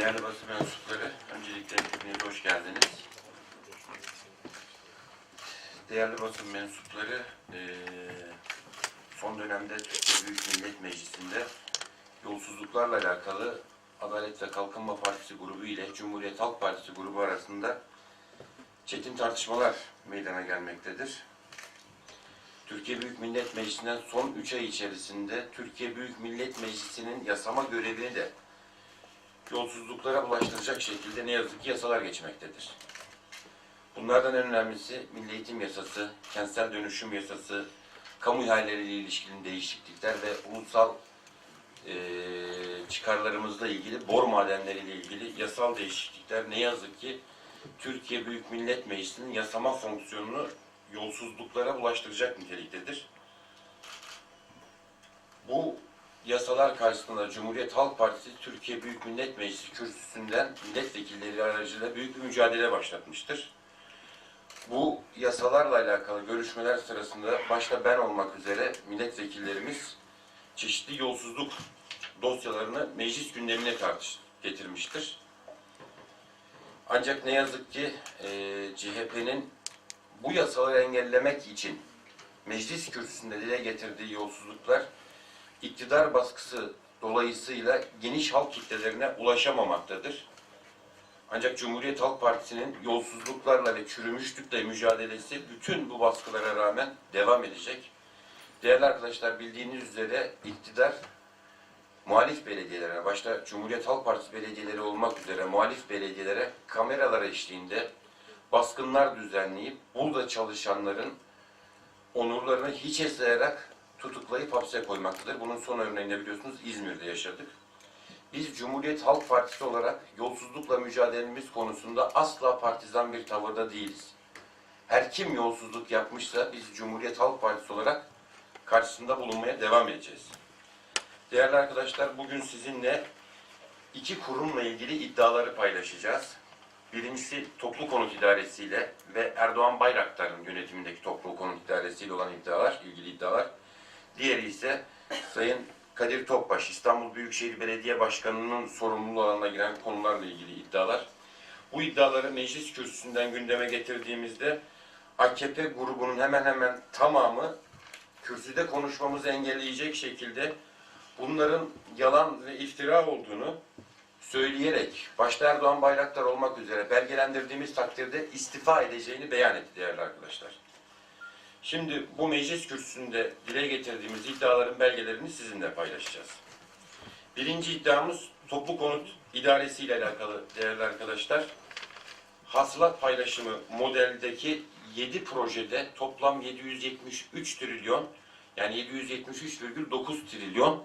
Değerli basın mensupları, öncelikle hepiniz hoş geldiniz. Değerli basın mensupları, eee, son dönemde Türkiye Büyük Millet Meclisi'nde yolsuzluklarla alakalı Adalet ve Kalkınma Partisi grubu ile Cumhuriyet Halk Partisi grubu arasında çetin tartışmalar meydana gelmektedir. Türkiye Büyük Millet Meclisi'nden son 3 ay içerisinde Türkiye Büyük Millet Meclisi'nin yasama görevini de yolsuzluklara bulaştıracak şekilde ne yazık ki yasalar geçmektedir. Bunlardan en önemlisi Milli Eğitim Yasası, Kentsel Dönüşüm Yasası, kamu ihaleleriyle ilişkili değişiklikler ve ulusal eee çıkarlarımızla ilgili, bor madenleriyle ilgili yasal değişiklikler ne yazık ki Türkiye Büyük Millet Meclisi'nin yasama fonksiyonunu yolsuzluklara bulaştıracak niteliktedir. Bu yasalar karşısında Cumhuriyet Halk Partisi Türkiye Büyük Millet Meclisi kürsüsünden milletvekilleri aracılığıyla büyük bir mücadele başlatmıştır. Bu yasalarla alakalı görüşmeler sırasında başta ben olmak üzere milletvekillerimiz çeşitli yolsuzluk dosyalarını meclis gündemine tartış getirmiştir. Ancak ne yazık ki eee CHP'nin bu yasaları engellemek için meclis kürsüsünde dile getirdiği yolsuzluklar iktidar baskısı dolayısıyla geniş halk kitlelerine ulaşamamaktadır. Ancak Cumhuriyet Halk Partisi'nin yolsuzluklarla ve çürümüşlükle mücadelesi bütün bu baskılara rağmen devam edecek. Değerli arkadaşlar bildiğiniz üzere iktidar muhalif belediyelere, başta Cumhuriyet Halk Partisi belediyeleri olmak üzere muhalif belediyelere kameralar eşliğinde baskınlar düzenleyip burada çalışanların onurlarını hiçe sayarak tutuklayıp hapse koymaktadır. Bunun son örneğini biliyorsunuz İzmir'de yaşadık. Biz Cumhuriyet Halk Partisi olarak yolsuzlukla mücadelemiz konusunda asla partizan bir tavırda değiliz. Her kim yolsuzluk yapmışsa biz Cumhuriyet Halk Partisi olarak karşısında bulunmaya devam edeceğiz. Değerli arkadaşlar bugün sizinle iki kurumla ilgili iddiaları paylaşacağız. Birincisi Toplu Konut İdaresi ile ve Erdoğan Bayraktar'ın yönetimindeki Toplu Konut İdaresi ile olan iddialar, ilgili iddialar. İse Sayın Kadir Topbaş, İstanbul Büyükşehir Belediye Başkanı'nın sorumluluğu alanına giren konularla ilgili iddialar. Bu iddiaları meclis kürsüsünden gündeme getirdiğimizde AKP grubunun hemen hemen tamamı kürsüde konuşmamızı engelleyecek şekilde bunların yalan ve iftira olduğunu söyleyerek başta Erdoğan Bayraktar olmak üzere belgelendirdiğimiz takdirde istifa edeceğini beyan etti değerli arkadaşlar. Şimdi bu meclis kürsüsünde dile getirdiğimiz iddiaların belgelerini sizinle paylaşacağız. Birinci iddiamız toplu konut idaresi ile alakalı değerli arkadaşlar. Hasılat paylaşımı modeldeki 7 projede toplam 773 trilyon yani 773,9 trilyon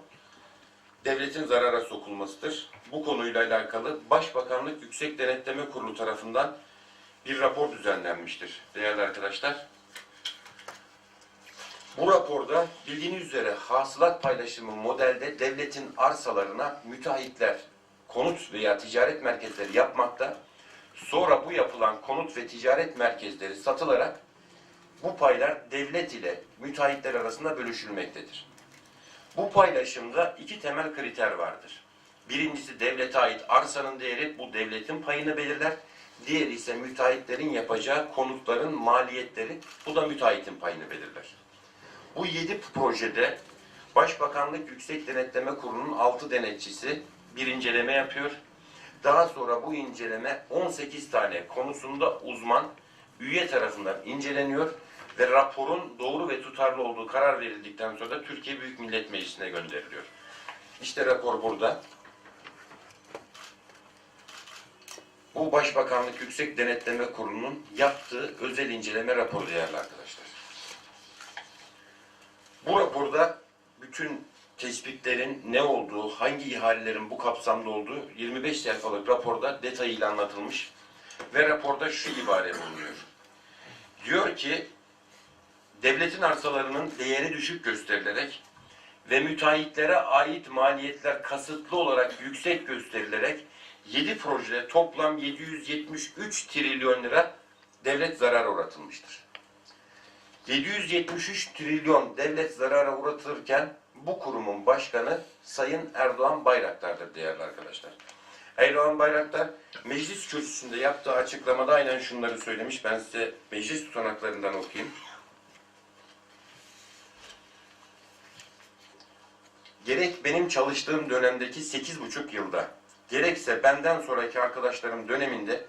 devletin zarara sokulmasıdır. Bu konuyla alakalı Başbakanlık Yüksek Denetleme Kurulu tarafından bir rapor düzenlenmiştir değerli arkadaşlar. Bu raporda bildiğiniz üzere hasılat paylaşımı modelde devletin arsalarına müteahhitler konut veya ticaret merkezleri yapmakta. Sonra bu yapılan konut ve ticaret merkezleri satılarak bu paylar devlet ile müteahhitler arasında bölüşülmektedir. Bu paylaşımda iki temel kriter vardır. Birincisi devlete ait arsanın değeri bu devletin payını belirler. Diğeri ise müteahhitlerin yapacağı konutların maliyetleri bu da müteahhitin payını belirler. Bu yedi projede Başbakanlık Yüksek Denetleme Kurulu'nun altı denetçisi bir inceleme yapıyor. Daha sonra bu inceleme 18 tane konusunda uzman üye tarafından inceleniyor ve raporun doğru ve tutarlı olduğu karar verildikten sonra da Türkiye Büyük Millet Meclisi'ne gönderiliyor. İşte rapor burada. Bu Başbakanlık Yüksek Denetleme Kurulu'nun yaptığı özel inceleme raporu değerli arkadaşlar. Bu raporda bütün tespitlerin ne olduğu, hangi ihalelerin bu kapsamda olduğu 25 sayfalık raporda detayıyla anlatılmış ve raporda şu ibare bulunuyor. Diyor ki devletin arsalarının değeri düşük gösterilerek ve müteahhitlere ait maliyetler kasıtlı olarak yüksek gösterilerek 7 projede toplam 773 trilyon lira devlet zarara uğratılmıştır. 773 trilyon devlet zarara uğratılırken bu kurumun başkanı Sayın Erdoğan Bayraktar'dır değerli arkadaşlar. Erdoğan Bayraktar meclis kürsüsünde yaptığı açıklamada aynen şunları söylemiş. Ben size meclis tutanaklarından okuyayım. Gerek benim çalıştığım dönemdeki 8,5 yılda, gerekse benden sonraki arkadaşlarım döneminde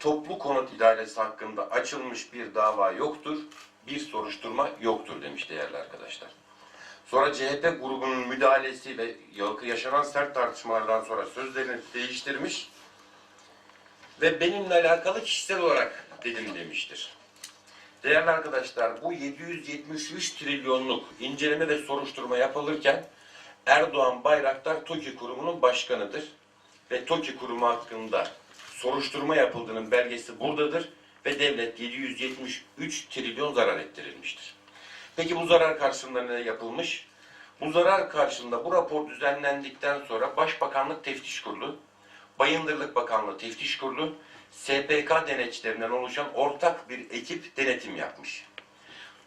toplu konut idaresi hakkında açılmış bir dava yoktur, bir soruşturma yoktur demiş değerli arkadaşlar. Sonra CHP grubunun müdahalesi ve yaşanan sert tartışmalardan sonra sözlerini değiştirmiş ve benimle alakalı kişisel olarak dedim demiştir. Değerli arkadaşlar bu 773 trilyonluk inceleme ve soruşturma yapılırken Erdoğan Bayraktar TOKİ kurumunun başkanıdır ve TOKİ kurumu hakkında soruşturma yapıldığının belgesi buradadır ve devlet 773 trilyon zarar ettirilmiştir. Peki bu zarar karşılığında ne yapılmış? Bu zarar karşılığında bu rapor düzenlendikten sonra Başbakanlık Teftiş Kurulu, Bayındırlık Bakanlığı Teftiş Kurulu, SPK denetçilerinden oluşan ortak bir ekip denetim yapmış.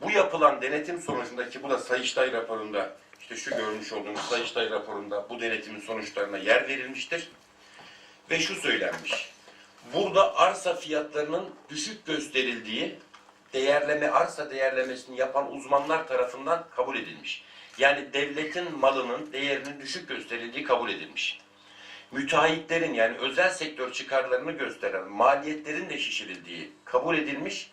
Bu yapılan denetim sonucundaki bu da Sayıştay raporunda işte şu görmüş olduğunuz Sayıştay raporunda bu denetimin sonuçlarına yer verilmiştir. Ve şu söylenmiş. Burada arsa fiyatlarının düşük gösterildiği değerleme arsa değerlemesini yapan uzmanlar tarafından kabul edilmiş. Yani devletin malının değerinin düşük gösterildiği kabul edilmiş. Müteahhitlerin yani özel sektör çıkarlarını gösteren maliyetlerin de şişirildiği kabul edilmiş.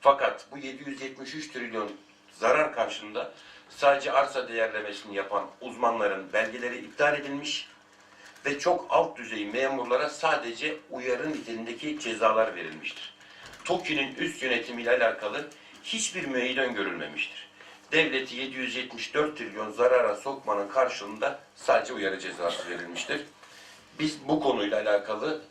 Fakat bu 773 trilyon zarar karşında sadece arsa değerlemesini yapan uzmanların belgeleri iptal edilmiş ve çok alt düzey memurlara sadece uyarı niteliğindeki cezalar verilmiştir. TOKİ'nin üst yönetimiyle alakalı hiçbir müeyyiden görülmemiştir. Devleti 774 trilyon zarara sokmanın karşılığında sadece uyarı cezası verilmiştir. Biz bu konuyla alakalı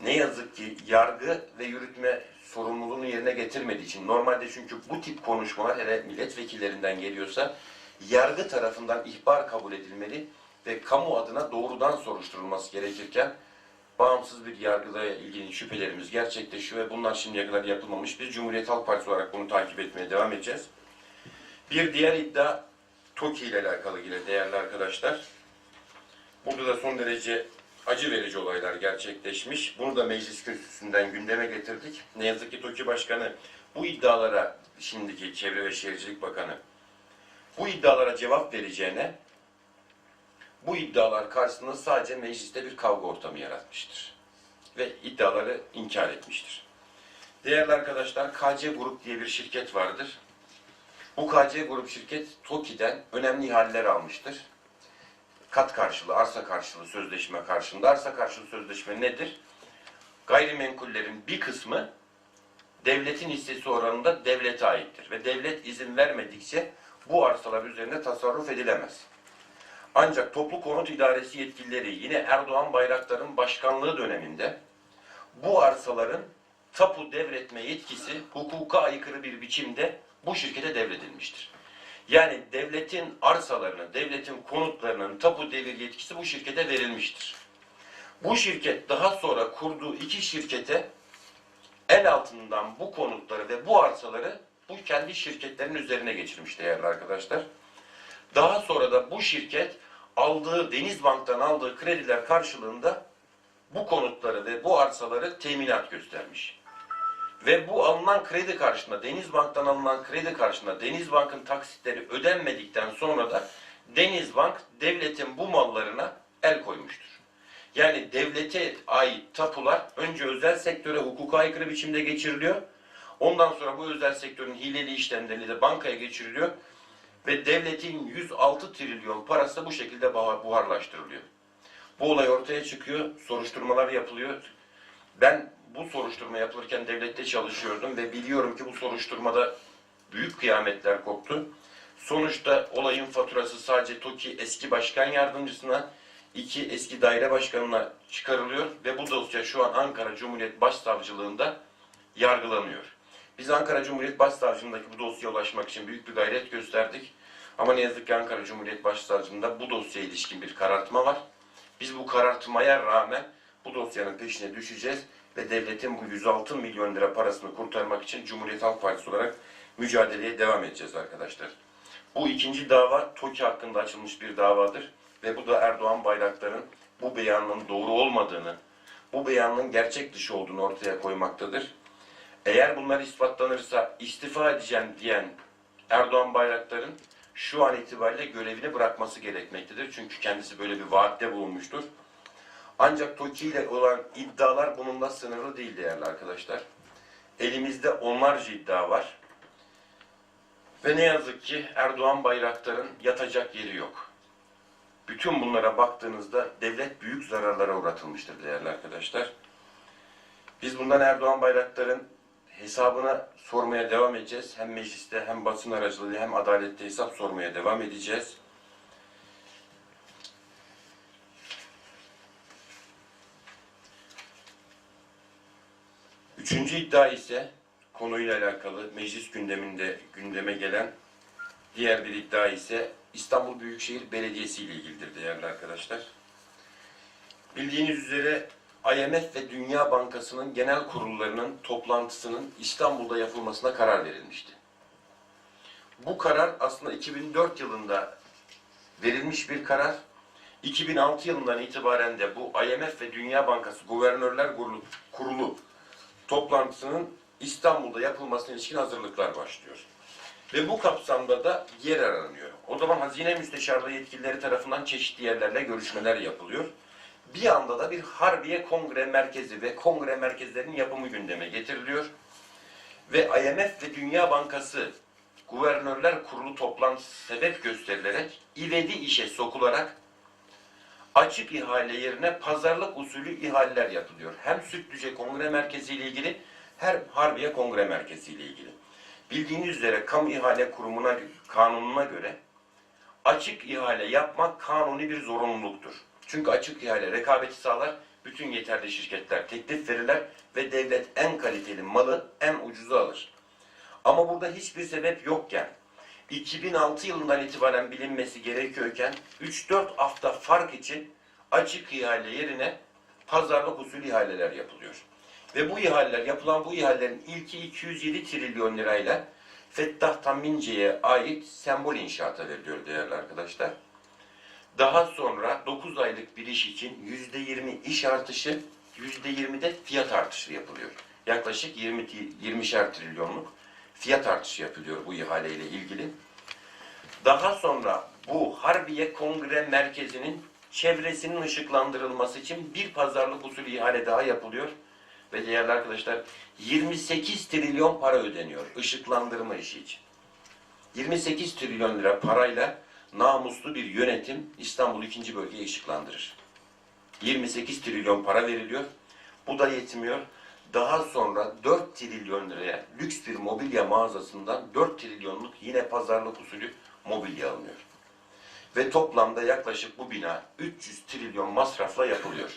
ne yazık ki yargı ve yürütme sorumluluğunu yerine getirmediği için normalde çünkü bu tip konuşmalar hele milletvekillerinden geliyorsa yargı tarafından ihbar kabul edilmeli ve kamu adına doğrudan soruşturulması gerekirken bağımsız bir yargıda ilgili şüphelerimiz gerçekleşiyor ve bunlar şimdiye kadar yapılmamış. Biz Cumhuriyet Halk Partisi olarak bunu takip etmeye devam edeceğiz. Bir diğer iddia TOKİ ile alakalı yine değerli arkadaşlar. Burada da son derece acı verici olaylar gerçekleşmiş. Bunu da meclis kürsüsünden gündeme getirdik. Ne yazık ki TOKİ Başkanı bu iddialara şimdiki Çevre ve Şehircilik Bakanı bu iddialara cevap vereceğine bu iddialar karşısında sadece mecliste bir kavga ortamı yaratmıştır. Ve iddiaları inkar etmiştir. Değerli arkadaşlar, KC Grup diye bir şirket vardır. Bu KC Grup şirket TOKİ'den önemli ihaleler almıştır. Kat karşılığı, arsa karşılığı sözleşme karşılığında. Arsa karşılığı sözleşme nedir? Gayrimenkullerin bir kısmı devletin hissesi oranında devlete aittir. Ve devlet izin vermedikçe bu arsalar üzerinde tasarruf edilemez. Ancak Toplu Konut İdaresi yetkilileri yine Erdoğan Bayraktar'ın başkanlığı döneminde bu arsaların tapu devretme yetkisi hukuka aykırı bir biçimde bu şirkete devredilmiştir. Yani devletin arsalarının, devletin konutlarının tapu devir yetkisi bu şirkete verilmiştir. Bu şirket daha sonra kurduğu iki şirkete el altından bu konutları ve bu arsaları bu kendi şirketlerin üzerine geçirmiş değerli arkadaşlar. Daha sonra da bu şirket aldığı Denizbank'tan aldığı krediler karşılığında bu konutları ve bu arsaları teminat göstermiş. Ve bu alınan kredi karşılığında, Denizbank'tan alınan kredi karşılığında Denizbank'ın taksitleri ödenmedikten sonra da Denizbank devletin bu mallarına el koymuştur. Yani devlete ait tapular önce özel sektöre hukuka aykırı biçimde geçiriliyor. Ondan sonra bu özel sektörün hileli işlemleriyle bankaya geçiriliyor ve devletin 106 trilyon parası bu şekilde buharlaştırılıyor. Bu olay ortaya çıkıyor, soruşturmalar yapılıyor. Ben bu soruşturma yapılırken devlette çalışıyordum ve biliyorum ki bu soruşturmada büyük kıyametler koptu. Sonuçta olayın faturası sadece TOKİ eski başkan yardımcısına, iki eski daire başkanına çıkarılıyor ve bu dosya şu an Ankara Cumhuriyet Başsavcılığında yargılanıyor. Biz Ankara Cumhuriyet Başsavcılığındaki bu dosyaya ulaşmak için büyük bir gayret gösterdik. Ama ne yazık ki Ankara Cumhuriyet Başsavcılığında bu dosyaya ilişkin bir karartma var. Biz bu karartmaya rağmen bu dosyanın peşine düşeceğiz ve devletin bu 106 milyon lira parasını kurtarmak için Cumhuriyet Halk Partisi olarak mücadeleye devam edeceğiz arkadaşlar. Bu ikinci dava TOKİ hakkında açılmış bir davadır ve bu da Erdoğan Bayraktar'ın bu beyanın doğru olmadığını, bu beyanın gerçek dışı olduğunu ortaya koymaktadır. Eğer bunlar ispatlanırsa istifa edeceğim diyen Erdoğan Bayraktar'ın şu an itibariyle görevini bırakması gerekmektedir. Çünkü kendisi böyle bir vaatte bulunmuştur. Ancak TOKİ ile olan iddialar bununla sınırlı değil değerli arkadaşlar. Elimizde onlarca iddia var. Ve ne yazık ki Erdoğan Bayraktar'ın yatacak yeri yok. Bütün bunlara baktığınızda devlet büyük zararlara uğratılmıştır değerli arkadaşlar. Biz bundan Erdoğan Bayraktar'ın hesabına sormaya devam edeceğiz. Hem mecliste hem basın aracılığıyla hem adalette hesap sormaya devam edeceğiz. Üçüncü iddia ise konuyla alakalı meclis gündeminde gündeme gelen diğer bir iddia ise İstanbul Büyükşehir Belediyesi ile ilgilidir değerli arkadaşlar. Bildiğiniz üzere IMF ve Dünya Bankası'nın genel kurullarının toplantısının İstanbul'da yapılmasına karar verilmişti. Bu karar aslında 2004 yılında verilmiş bir karar. 2006 yılından itibaren de bu IMF ve Dünya Bankası Guvernörler Kurulu, Kurulu toplantısının İstanbul'da yapılmasına ilişkin hazırlıklar başlıyor. Ve bu kapsamda da yer aranıyor. O zaman Hazine Müsteşarlığı yetkilileri tarafından çeşitli yerlerle görüşmeler yapılıyor. Bir anda da bir Harbiye Kongre Merkezi ve kongre merkezlerinin yapımı gündeme getiriliyor. Ve IMF ve Dünya Bankası Guvernörler Kurulu toplantısı sebep gösterilerek ivedi işe sokularak açık ihale yerine pazarlık usulü ihaleler yapılıyor. Hem Sütlüce Kongre Merkezi ile ilgili hem Harbiye Kongre Merkezi ile ilgili. Bildiğiniz üzere kamu ihale kurumuna kanununa göre açık ihale yapmak kanuni bir zorunluluktur. Çünkü açık ihale rekabeti sağlar, bütün yeterli şirketler teklif verirler ve devlet en kaliteli malı en ucuza alır. Ama burada hiçbir sebep yokken 2006 yılından itibaren bilinmesi gerekiyorken 3-4 hafta fark için açık ihale yerine pazarlık usulü ihaleler yapılıyor. Ve bu ihaleler, yapılan bu ihalelerin ilki 207 trilyon lirayla Fettah Tamince'ye ait sembol inşaata veriliyor değerli arkadaşlar. Daha sonra 9 aylık bir iş için %20 iş artışı, %20 de fiyat artışı yapılıyor. Yaklaşık 20 20'şer trilyonluk fiyat artışı yapılıyor bu ihaleyle ilgili. Daha sonra bu Harbiye Kongre Merkezi'nin çevresinin ışıklandırılması için bir pazarlık usulü ihale daha yapılıyor. Ve değerli arkadaşlar 28 trilyon para ödeniyor ışıklandırma işi için. 28 trilyon lira parayla namuslu bir yönetim İstanbul 2. bölgeyi ışıklandırır. 28 trilyon para veriliyor. Bu da yetmiyor. Daha sonra 4 trilyon liraya lüks bir mobilya mağazasından 4 trilyonluk yine pazarlık usulü mobilya alınıyor. Ve toplamda yaklaşık bu bina 300 trilyon masrafla yapılıyor.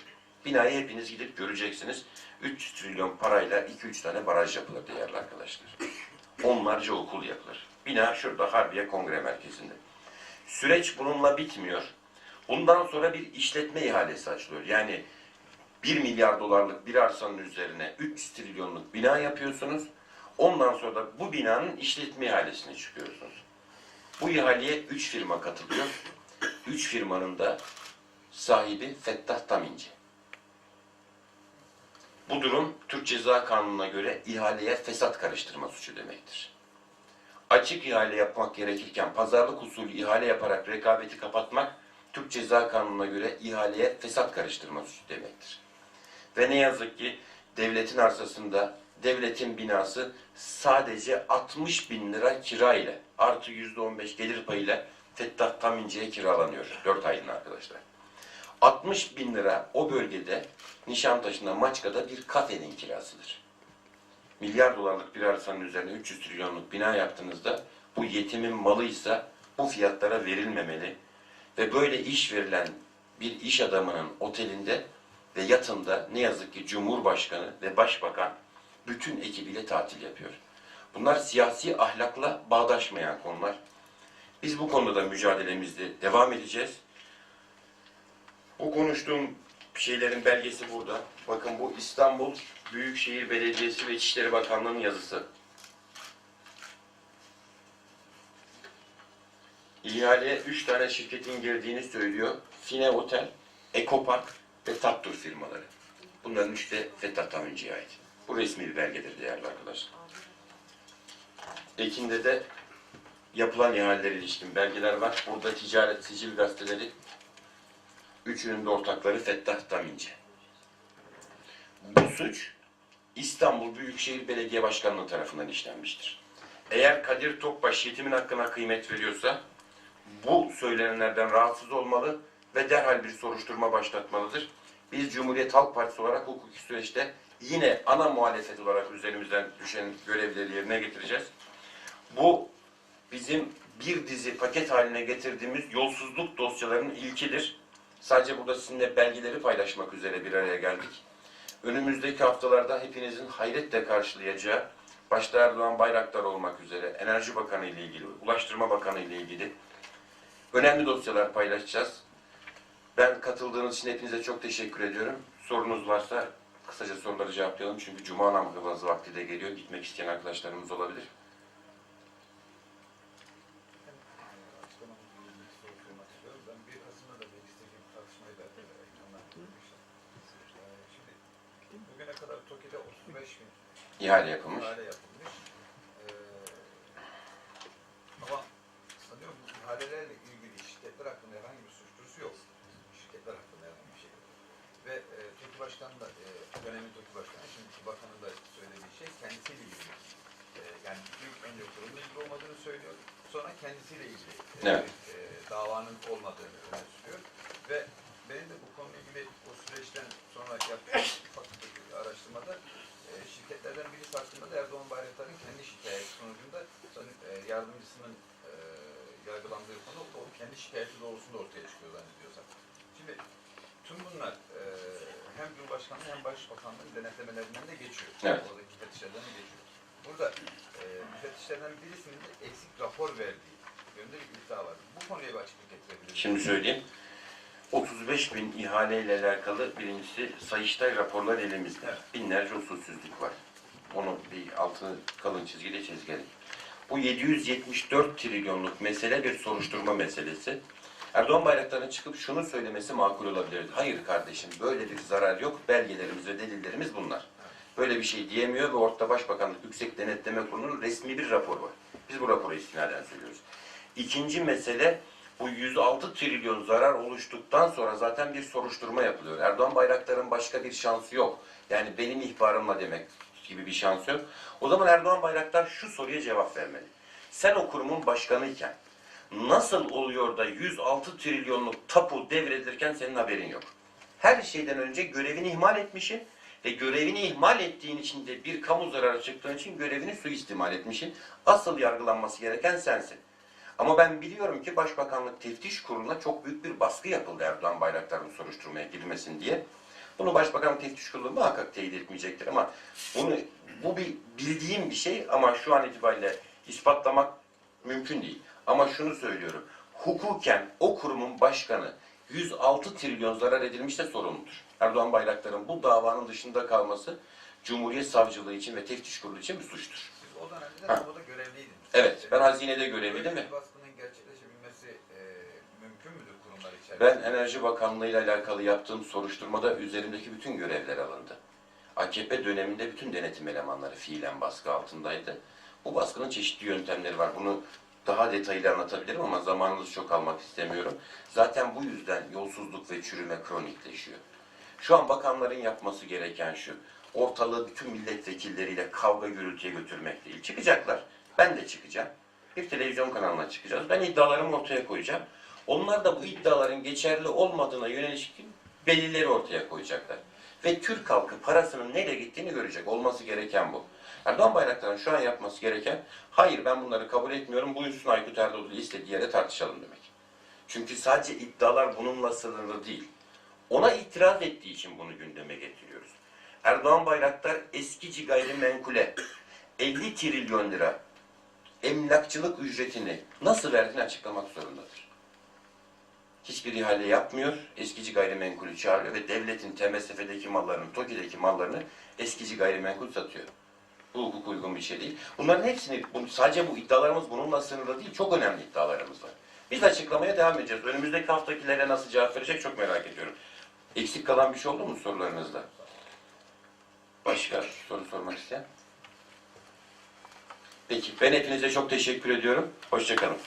Binayı hepiniz gidip göreceksiniz. 300 trilyon parayla 2-3 tane baraj yapılır değerli arkadaşlar. Onlarca okul yapılır. Bina şurada Harbiye Kongre Merkezi'nde. Süreç bununla bitmiyor. Bundan sonra bir işletme ihalesi açılıyor. Yani 1 milyar dolarlık bir arsanın üzerine 300 trilyonluk bina yapıyorsunuz. Ondan sonra da bu binanın işletme ihalesine çıkıyorsunuz. Bu ihaleye 3 firma katılıyor. 3 firmanın da sahibi Fettah Taminci. Bu durum Türk Ceza Kanunu'na göre ihaleye fesat karıştırma suçu demektir. Açık ihale yapmak gerekirken pazarlık usulü ihale yaparak rekabeti kapatmak Türk Ceza Kanunu'na göre ihaleye fesat karıştırma suçu demektir. Ve ne yazık ki devletin arsasında devletin binası sadece 60 bin lira kira ile artı %15 gelir payıyla Fettah Tamince'ye kiralanıyor. 4 aylığına arkadaşlar. 60 bin lira o bölgede Nişantaşı'nda Maçka'da bir kafenin kirasıdır. Milyar dolarlık bir arsanın üzerine 300 trilyonluk bina yaptığınızda bu yetimin malıysa bu fiyatlara verilmemeli ve böyle iş verilen bir iş adamının otelinde ve yatında ne yazık ki Cumhurbaşkanı ve Başbakan bütün ekibiyle tatil yapıyor. Bunlar siyasi ahlakla bağdaşmayan konular. Biz bu konuda da mücadelemizde devam edeceğiz. Bu konuştuğum şeylerin belgesi burada. Bakın bu İstanbul Büyükşehir Belediyesi ve İçişleri Bakanlığı'nın yazısı. İhaleye 3 tane şirketin girdiğini söylüyor. Fine Otel, Ekopark ve Tattur firmaları. Bunların üçü de Fettah Tamirci'ye ait. Bu resmi bir belgedir değerli arkadaşlar. Ekim'de de yapılan ihalelere ilişkin belgeler var. Burada ticaret sicil gazeteleri üçünün de ortakları Fettah Taminci. Bu suç İstanbul Büyükşehir Belediye Başkanlığı tarafından işlenmiştir. Eğer Kadir Topbaş yetimin hakkına kıymet veriyorsa bu söylenenlerden rahatsız olmalı ve derhal bir soruşturma başlatmalıdır. Biz Cumhuriyet Halk Partisi olarak hukuki süreçte yine ana muhalefet olarak üzerimizden düşen görevleri yerine getireceğiz. Bu bizim bir dizi paket haline getirdiğimiz yolsuzluk dosyalarının ilkidir. Sadece burada sizinle belgeleri paylaşmak üzere bir araya geldik. Önümüzdeki haftalarda hepinizin hayretle karşılayacağı, başta Erdoğan Bayraktar olmak üzere Enerji Bakanı ile ilgili, Ulaştırma Bakanı ile ilgili önemli dosyalar paylaşacağız. Ben katıldığınız için hepinize çok teşekkür ediyorum. Sorunuz varsa kısaca soruları cevaplayalım. Çünkü Cuma namazı vakti de geliyor. Gitmek isteyen arkadaşlarımız olabilir. Açıklamamızı ilgili bir soru sormak istiyorum. Ben 1 Kasım'da da mecliste bir tartışmayı da e, ekrandan görmüştüm. E, Şimdi bugüne kadar TOKİ'de 35 bin İhale yapılmış. ihale yapılmış. E, ama sanıyorum bu ihalelerle ilgili şirketler hakkında herhangi bir suç duyurusu yok. Şirketler hakkında herhangi bir şey yok. Ve e, TOKİ Başkanı da, e, dönemin TOKİ Başkanı, şimdi bakanın da söylediği şey kendisiyle ilgili. E, yani ilk önce kurumun ilgili olmadığını söylüyor. Sonra kendisiyle ilgili e, Evet. e, davanın olmadığını öne sürüyor. Ve benim de bu konuyla ilgili o süreçten sonra yaptığım ufak bir araştırmada şirketlerden birisi hakkında da Erdoğan Bayraktar'ın kendi şikayeti sonucunda e, yardımcısının e, yargılandığı konu o kendi şikayeti doğrultusunda ortaya çıkıyor zannediyorsam. Şimdi tüm bunlar e, hem Cumhurbaşkanlığı hem Başbakanlığın denetlemelerinden de geçiyor. Evet. Oradaki müfettişlerden de geçiyor. Burada e, müfettişlerden birisinin de eksik rapor verdiği yönünde bir iddia var. Bu konuya bir açıklık getirebilir Şimdi söyleyeyim. 35 bin ihaleyle alakalı birincisi Sayıştay raporlar elimizde. Binlerce usulsüzlük var. Onu bir altını kalın çizgiyle çizgelim. Bu 774 trilyonluk mesele bir soruşturma meselesi. Erdoğan Bayraktar'ın çıkıp şunu söylemesi makul olabilirdi. Hayır kardeşim böyle bir zarar yok. Belgelerimiz ve delillerimiz bunlar. Böyle bir şey diyemiyor ve ortada Başbakanlık Yüksek Denetleme Kurulu'nun resmi bir raporu var. Biz bu raporu istinaden söylüyoruz. İkinci mesele bu 106 trilyon zarar oluştuktan sonra zaten bir soruşturma yapılıyor. Erdoğan Bayraktar'ın başka bir şansı yok. Yani benim ihbarımla demek gibi bir şansı yok. O zaman Erdoğan Bayraktar şu soruya cevap vermeli. Sen o kurumun başkanıyken nasıl oluyor da 106 trilyonluk tapu devredilirken senin haberin yok? Her şeyden önce görevini ihmal etmişsin ve görevini ihmal ettiğin için de bir kamu zararı çıktığın için görevini suistimal etmişsin. Asıl yargılanması gereken sensin. Ama ben biliyorum ki Başbakanlık Teftiş Kurulu'na çok büyük bir baskı yapıldı Erdoğan Bayraktar'ın soruşturmaya girmesin diye. Bunu Başbakanlık Teftiş Kurulu muhakkak teyit etmeyecektir ama bunu bu bir bildiğim bir şey ama şu an itibariyle ispatlamak mümkün değil. Ama şunu söylüyorum. Hukuken o kurumun başkanı 106 trilyon zarar edilmişse sorumludur. Erdoğan Bayraktar'ın bu davanın dışında kalması Cumhuriyet Savcılığı için ve Teftiş Kurulu için bir suçtur. O dönemde de Ha. kamuda görevliydiniz. Evet, ben hazinede görevliydim Böyle bir baskının gerçekleşebilmesi e, mümkün müdür kurumlar içerisinde? Ben Enerji Bakanlığı ile alakalı yaptığım soruşturmada üzerimdeki bütün görevler alındı. AKP döneminde bütün denetim elemanları fiilen baskı altındaydı. Bu baskının çeşitli yöntemleri var. Bunu daha detaylı anlatabilirim ama zamanınızı çok almak istemiyorum. Zaten bu yüzden yolsuzluk ve çürüme kronikleşiyor. Şu an bakanların yapması gereken şu. Ortalığı bütün milletvekilleriyle kavga gürültüye götürmek değil. Çıkacaklar. Ben de çıkacağım. Bir televizyon kanalına çıkacağız. Ben iddialarımı ortaya koyacağım. Onlar da bu iddiaların geçerli olmadığına yönelik belirleri ortaya koyacaklar. Ve Türk halkı parasının nereye gittiğini görecek. Olması gereken bu. Erdoğan Bayraktar'ın şu an yapması gereken, hayır ben bunları kabul etmiyorum, bu üstün Aykut Erdoğan'ı istediği yere tartışalım demek. Çünkü sadece iddialar bununla sınırlı değil. Ona itiraz ettiği için bunu gündeme getiriyoruz. Erdoğan Bayraktar eskici gayrimenkule 50 trilyon lira emlakçılık ücretini nasıl verdiğini açıklamak zorundadır. Hiçbir ihale yapmıyor, eskici gayrimenkulü çağırıyor ve devletin TMSF'deki mallarını, TOKİ'deki mallarını eskici gayrimenkul satıyor. Bu hukuk uygun bir şey değil. Bunların hepsini, sadece bu iddialarımız bununla sınırlı değil, çok önemli iddialarımız var. Biz açıklamaya devam edeceğiz. Önümüzdeki haftakilere nasıl cevap verecek çok merak ediyorum. Eksik kalan bir şey oldu mu sorularınızda? Başka soru sormak isteyen? Peki ben hepinize çok teşekkür ediyorum. Hoşçakalın.